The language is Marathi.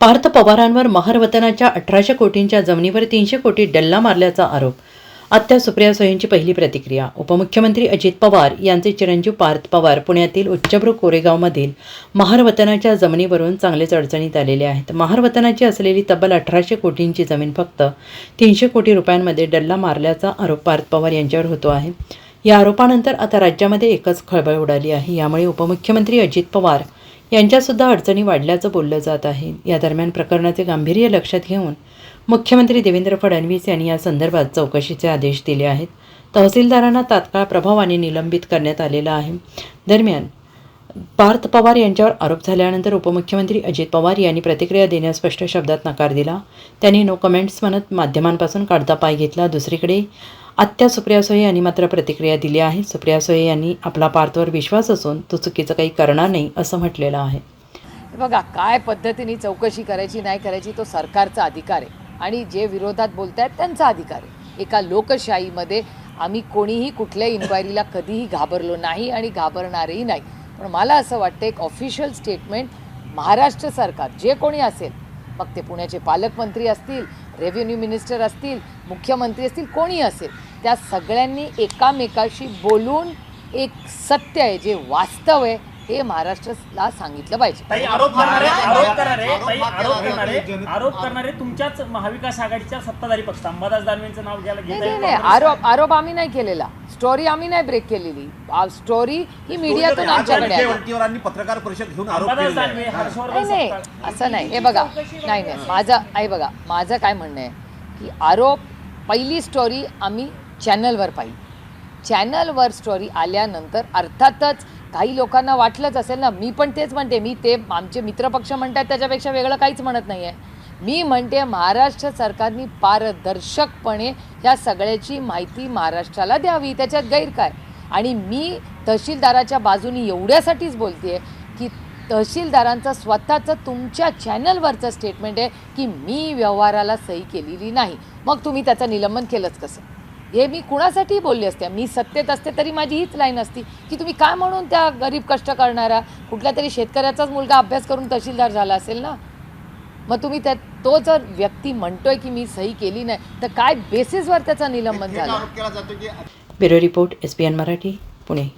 पार्थ पवारांवर महारवतनाच्या अठराशे कोटींच्या जमिनीवर तीनशे कोटी डल्ला मारल्याचा आरोप. आत्या सुप्रिया सोयींची पहिली प्रतिक्रिया. उपमुख्यमंत्री अजित पवार यांचे चिरंजीव पार्थ पवार पुण्यातील उच्चभ्रू कोरेगावमधील महारवतनाच्या जमिनीवरून चांगलेच अडचणीत आलेले आहेत. महारवतनाची असलेली तब्बल अठराशे कोटींची जमीन फक्त तीनशे कोटी रुपयांमध्ये डल्ला मारल्याचा आरोप पार्थ पवार यांच्यावर होतो आहे. या आरोपानंतर आता राज्यामध्ये एकच खळबळ उडाली आहे. यामुळे उपमुख्यमंत्री अजित पवार यांच्यासुद्धा अडचणी वाढल्याचं बोललं जात आहे. या दरम्यान प्रकरणाचे गांभीर्य लक्षात घेऊन मुख्यमंत्री देवेंद्र फडणवीस यांनी या संदर्भात चौकशीचे आदेश दिले आहेत. तहसीलदारांना तात्काळ प्रभावाने निलंबित करण्यात आलेलं आहे. दरम्यान पार्थ पवार यांच्यावर आरोप झाल्यानंतर उपमुख्यमंत्री अजित पवार यांनी प्रतिक्रिया देण्यास स्पष्ट शब्दात नकार दिला. त्यांनी नो कमेंट्स म्हणत माध्यमांपासून काढता पाय घेतला. दुसरीकडे आत्या सुप्रिया सुळे यांनी मात्र प्रतिक्रिया दिली आहे. सुप्रिया सुळे यांनी आपला पार्थवर विश्वास असून तो चुकीचं काही करणार नाही असं म्हटलेलं आहे. बघा काय पद्धतीने चौकशी करायची नाही करायची तो सरकारचा अधिकार आहे. आणि जे विरोधात बोलत आहेत त्यांचा अधिकार आहे. एका लोकशाहीमध्ये आम्ही कोणीही कुठल्याही इन्क्वायरीला कधीही घाबरलो नाही आणि घाबरणारही नाही. पण मला असं वाटतं एक ऑफिशियल स्टेटमेंट महाराष्ट्र सरकार जे कोणी असेल मग ते पुण्याचे पालकमंत्री असतील रेव्हेन्यू मिनिस्टर असतील मुख्यमंत्री असतील कोणी असेल त्या सगळ्यांनी एकामेकाशी बोलून एक सत्य आहे जे वास्तव आहे हे महाराष्ट्राला सांगितलं पाहिजे. आरोप करणारे आरोप करणारे ताई आरोप करणारे आरोप करणारे तुमच्याच महाविकास आघाडीच्या सत्ताधारी पक्ष. अंबादास दानवेंचं नाव घ्यायला नाही नाही आरोप आरोप आम्ही नाही केलेला. स्टोरी आम्ही नाही ब्रेक केलेली. स्टोरी ही मीडियातून आमच्याकडे पत्रकार परिषद घेऊन नाही असं नाही. हे बघा नाही नाही माझं आहे बघा माझं काय म्हणणं आहे की आरोप पहिली स्टोरी आम्ही चॅनलवर पाहिली. चॅनलवर स्टोरी आल्यानंतर अर्थातच काही लोकांना वाटलंच असेल ना मी पण तेच म्हणते मी ते आमचे मित्रपक्ष म्हणतात त्याच्यापेक्षा वेगळं काहीच म्हणत नाही आहे मी म्हणते महाराष्ट्र सरकारने पारदर्शकपणे या सगळ्याची माहिती महाराष्ट्राला द्यावी त्याच्यात गैर काय आणि मी तहसीलदाराच्या बाजूनी एवढ्यासाठीच बोलते की तहसीलदारांचं स्वतःचं तुमच्या चॅनलवरचं स्टेटमेंट आहे की मी व्यवहाराला सही केलेली नाही. मग तुम्ही त्याचं निलंबन केलंच कसं? हे मी कुणासाठी बोलले असते. मी सत्तेत असते तरी माझी हीच लाईन असती की तुम्ही काय म्हणून त्या गरीब कष्ट करणारा कुठल्या तरी शेतकऱ्याचाच मुलगा अभ्यास करून तहसीलदार झाला असेल ना? मग तुम्ही त्या तो जर व्यक्ती म्हणतोय की मी सही केली नाही तर काय बेसिसवर त्याचं निलंबन झालं? Bureau report S P N Marathi Pune.